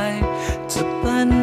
ย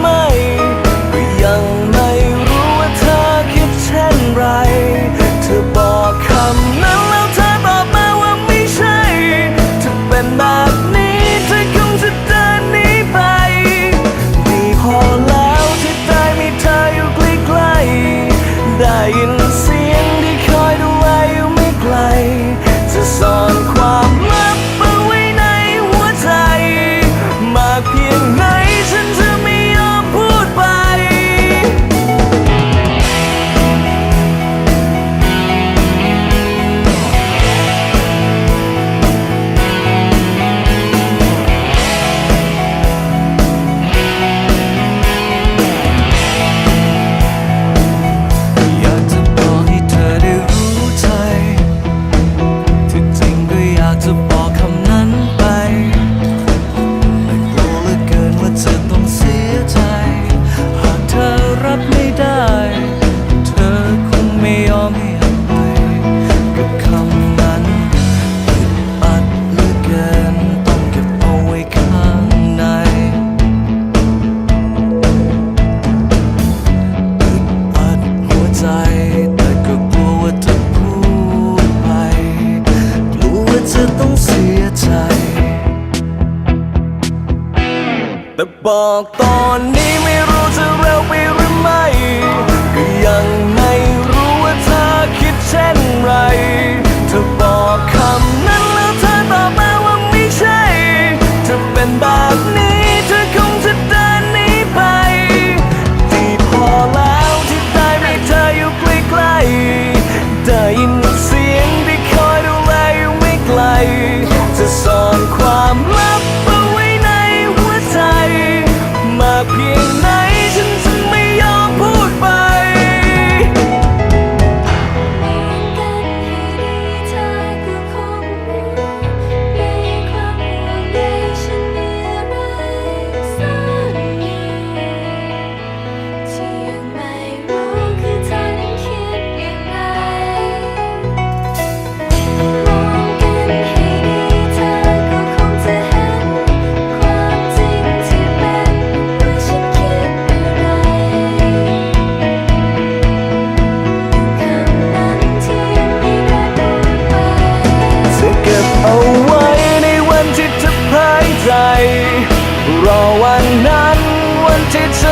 ไม่ก็ยัง จะต้องเสียใจ แต่บอกตอนนี้ไม่รู้จะเร็วไปหรือไม่ ก็ยัง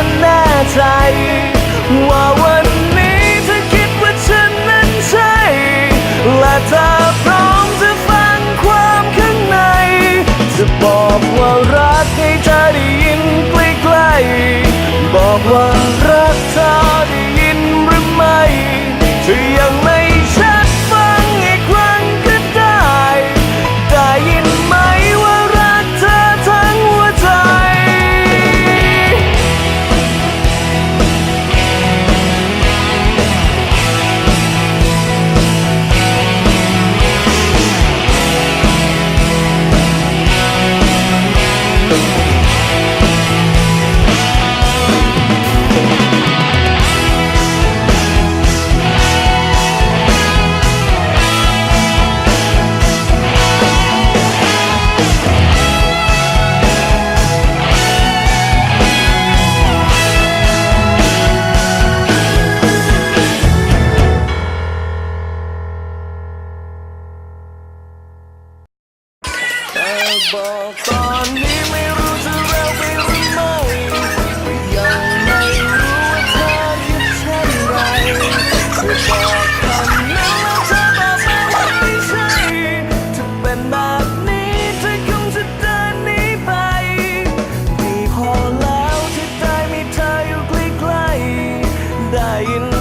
นที่ฉันแน่ใจ ว่าวันนี้เธอคิดว่าฉันนั้นใช่ และเธอพร้อมจะฟังความข้างใน จะบอกว่ารักให้เธอ บอกตอนนี้ไม่รู้จะเร็วไปหรือไม่ยังไม่รู้ว่าเธอคิดเช่นไรจะกคำนั้นแล้เธอบอกมาไม่ใช่ถ้าเป็นแบบนี้เธอคงจะเดินหนีไปดีพอแล้วที่ได้มีเธออยู่ใกล้ๆได้ยิน